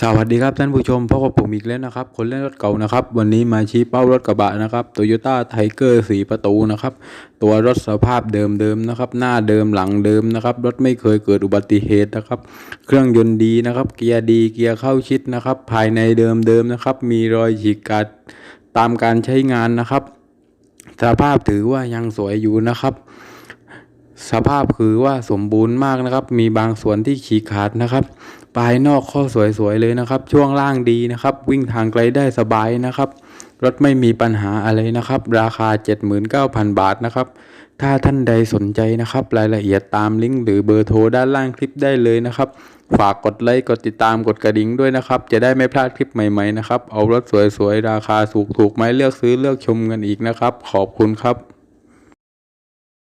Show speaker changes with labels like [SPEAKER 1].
[SPEAKER 1] สวัสดีครับท่านผู้ชมพบกับผมอีกแล้วนะครับ คนเล่นรถเก่านะครับ วันนี้มาชี้เป้ารถกระบะนะครับ Toyota Tiger สีประตูนะครับ ตัวรถสภาพเดิมๆนะครับ หน้าเดิมหลังเดิมนะครับ รถไม่เคยเกิดอุบัติเหตุนะครับ เครื่องยนต์ดีนะครับ เกียร์ดีเกียร์เข้าชิดนะครับ ภายในเดิมๆนะครับ มีรอยฉีกขาดตามการใช้งานนะครับ สภาพถือว่ายังสวยอยู่นะครับ สภาพคือว่าสมบูรณ์มากนะครับ มีบางส่วนที่ฉีกขาดนะครับภายนอกข้อสวยๆเลยนะครับ ช่วงล่างดีนะครับ วิ่งทางไกลได้สบายนะครับ รถไม่มีปัญหาอะไรนะครับ ราคา 79,000 บาทนะครับ ถ้าท่านใดสนใจนะครับ รายละเอียดตามลิงก์หรือเบอร์โทรด้านล่างคลิปได้เลยนะครับ ฝากกดไลค์กดติดตามกดกระดิ่งด้วยนะครับ จะได้ไม่พลาดคลิปใหม่ๆนะครับ เอารถสวยๆราคาถูกๆไหมเลือกซื้อเลือกชมกันอีกนะครับ ขอบคุณครับ